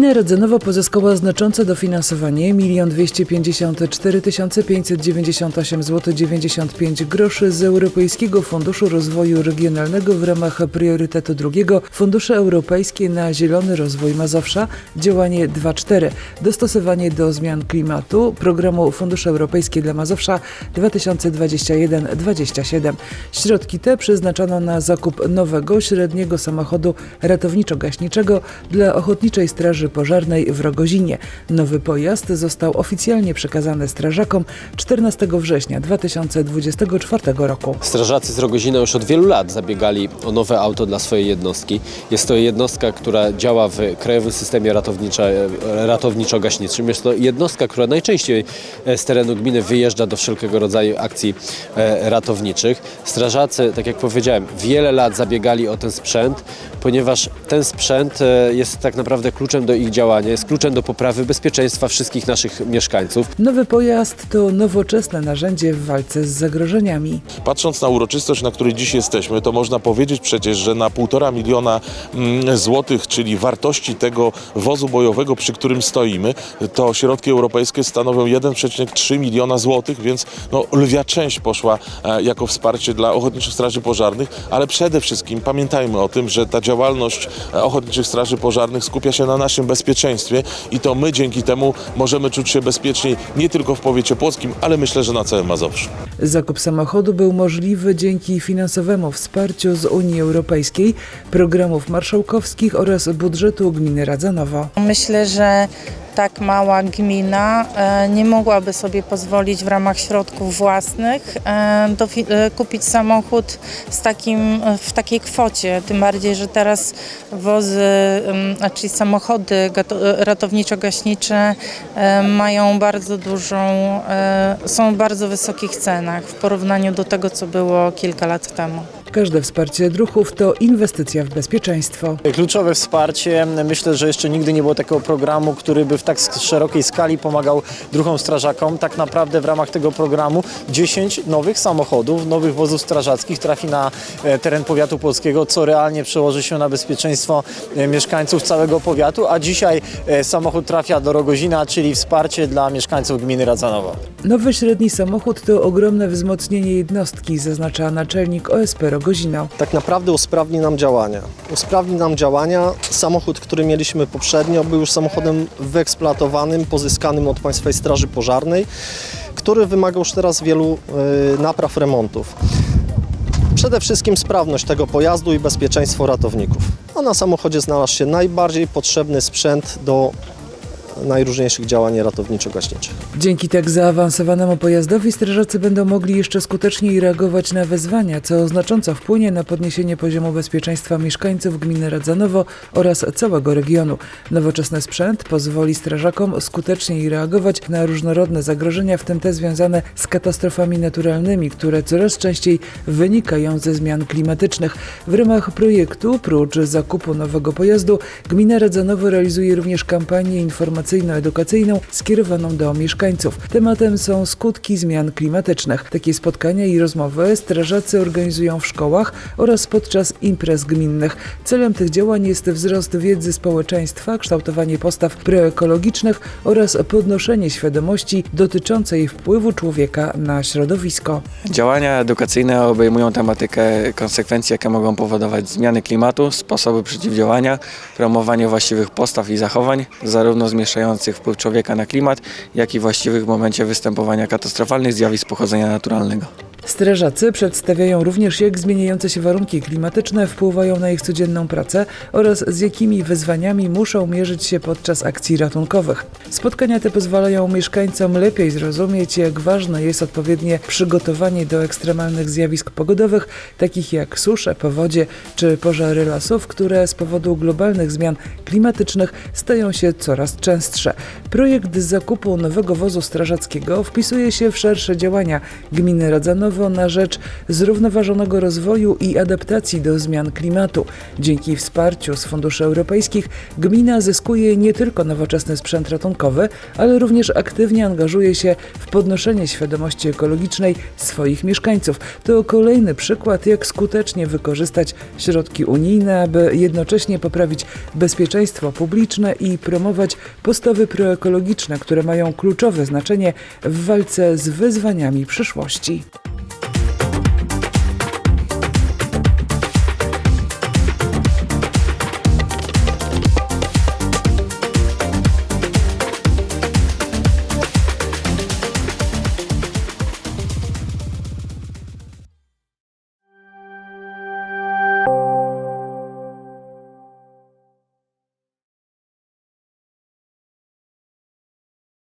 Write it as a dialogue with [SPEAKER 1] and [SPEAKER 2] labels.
[SPEAKER 1] Gmina Radzenowo pozyskała znaczące dofinansowanie. 1 254 598 zł 95 groszy z Europejskiego Funduszu Rozwoju Regionalnego w ramach priorytetu drugiego. Fundusze Europejskie na Zielony Rozwój Mazowsza działanie 2.4 dostosowanie do zmian klimatu programu Fundusze Europejskie dla Mazowsza 2021-2027. Środki te przeznaczono na zakup nowego średniego samochodu ratowniczo-gaśniczego dla Ochotniczej Straży Pożarnej w Rogozinie. Nowy pojazd został oficjalnie przekazany strażakom 14 września 2024 roku.
[SPEAKER 2] Strażacy z Rogozina już od wielu lat zabiegali o nowe auto dla swojej jednostki. Jest to jednostka, która działa w Krajowym Systemie ratowniczo- Ratowniczo-Gaśniczym. Jest to jednostka, która najczęściej e, z terenu gminy wyjeżdża do wszelkiego rodzaju akcji e, ratowniczych. Strażacy, tak jak powiedziałem, wiele lat zabiegali o ten sprzęt, ponieważ ten sprzęt e, jest tak naprawdę kluczem do ich działania, jest kluczem do poprawy bezpieczeństwa wszystkich naszych mieszkańców.
[SPEAKER 1] Nowy pojazd to nowoczesne narzędzie w walce z zagrożeniami.
[SPEAKER 3] Patrząc na uroczystość, na której dziś jesteśmy, to można powiedzieć przecież, że na półtora miliona mm, złotych, czyli wartości tego wozu bojowego, przy którym stoimy, to środki europejskie stanowią 1,3 miliona złotych, więc no, lwia część poszła e, jako wsparcie dla Ochotniczych Straży Pożarnych, ale przede wszystkim pamiętajmy o tym, że ta działalność e, Ochotniczych Straży Pożarnych skupia się na naszym bezpieczeństwie i to my dzięki temu możemy czuć się bezpieczniej nie tylko w powiecie płockim, ale myślę, że na całym Mazowszu.
[SPEAKER 1] Zakup samochodu był możliwy dzięki finansowemu wsparciu z Unii Europejskiej, programów marszałkowskich oraz budżetu gminy Radzanowo.
[SPEAKER 4] Myślę, że tak mała gmina e, nie mogłaby sobie pozwolić w ramach środków własnych e, e, kupić samochód z takim, w takiej kwocie. Tym bardziej, że teraz wozy, em, znaczy samochody ratowniczo-gaśnicze mają bardzo dużą, są w bardzo wysokich cenach w porównaniu do tego, co było kilka lat temu.
[SPEAKER 1] Każde wsparcie druhów to inwestycja w bezpieczeństwo.
[SPEAKER 5] Kluczowe wsparcie. Myślę, że jeszcze nigdy nie było takiego programu, który by w tak szerokiej skali pomagał druhom strażakom. Tak naprawdę w ramach tego programu 10 nowych samochodów, nowych wozów strażackich trafi na e, teren powiatu polskiego, co realnie przełoży się na bezpieczeństwo e, mieszkańców całego powiatu, a dzisiaj e, samochód trafia do Rogozina, czyli wsparcie dla mieszkańców gminy Radzanowo.
[SPEAKER 1] Nowy średni samochód to ogromne wzmocnienie jednostki, zaznacza naczelnik OSP
[SPEAKER 6] Tak naprawdę usprawni nam działania. Usprawni nam działania. Samochód, który mieliśmy poprzednio, był już samochodem wyeksploatowanym, pozyskanym od Państwowej Straży Pożarnej, który wymaga już teraz wielu y, napraw, remontów. Przede wszystkim sprawność tego pojazdu i bezpieczeństwo ratowników. A na samochodzie znalazł się najbardziej potrzebny sprzęt do najróżniejszych działań ratowniczo-gaśniczych.
[SPEAKER 1] Dzięki tak zaawansowanemu pojazdowi strażacy będą mogli jeszcze skuteczniej reagować na wezwania, co znacząco wpłynie na podniesienie poziomu bezpieczeństwa mieszkańców gminy Radzanowo oraz całego regionu. Nowoczesny sprzęt pozwoli strażakom skuteczniej reagować na różnorodne zagrożenia, w tym te związane z katastrofami naturalnymi, które coraz częściej wynikają ze zmian klimatycznych. W ramach projektu, prócz zakupu nowego pojazdu, gmina Radzanowo realizuje również kampanię informacyjno-edukacyjną skierowaną do mieszkańców. Tematem są skutki zmian klimatycznych. Takie spotkania i rozmowy strażacy organizują w szkołach oraz podczas imprez gminnych. Celem tych działań jest wzrost wiedzy społeczeństwa, kształtowanie postaw proekologicznych oraz podnoszenie świadomości dotyczącej wpływu człowieka na środowisko.
[SPEAKER 7] Działania edukacyjne obejmują tematykę konsekwencji, jakie mogą powodować zmiany klimatu, sposoby przeciwdziałania, promowanie właściwych postaw i zachowań, zarówno zmniejszających wpływ człowieka na klimat, jak i właściwych w momencie występowania katastrofalnych zjawisk pochodzenia naturalnego.
[SPEAKER 1] Strażacy przedstawiają również, jak zmieniające się warunki klimatyczne wpływają na ich codzienną pracę oraz z jakimi wyzwaniami muszą mierzyć się podczas akcji ratunkowych. Spotkania te pozwalają mieszkańcom lepiej zrozumieć, jak ważne jest odpowiednie przygotowanie do ekstremalnych zjawisk pogodowych, takich jak susze, powodzie czy pożary lasów, które z powodu globalnych zmian klimatycznych stają się coraz częstsze. Projekt zakupu nowego wozu strażackiego wpisuje się w szersze działania gminy Radzanowo Na rzecz zrównoważonego rozwoju i adaptacji do zmian klimatu. Dzięki wsparciu z funduszy europejskich gmina zyskuje nie tylko nowoczesny sprzęt ratunkowy, ale również aktywnie angażuje się w podnoszenie świadomości ekologicznej swoich mieszkańców. To kolejny przykład, jak skutecznie wykorzystać środki unijne, aby jednocześnie poprawić bezpieczeństwo publiczne i promować postawy proekologiczne, które mają kluczowe znaczenie w walce z wyzwaniami przyszłości.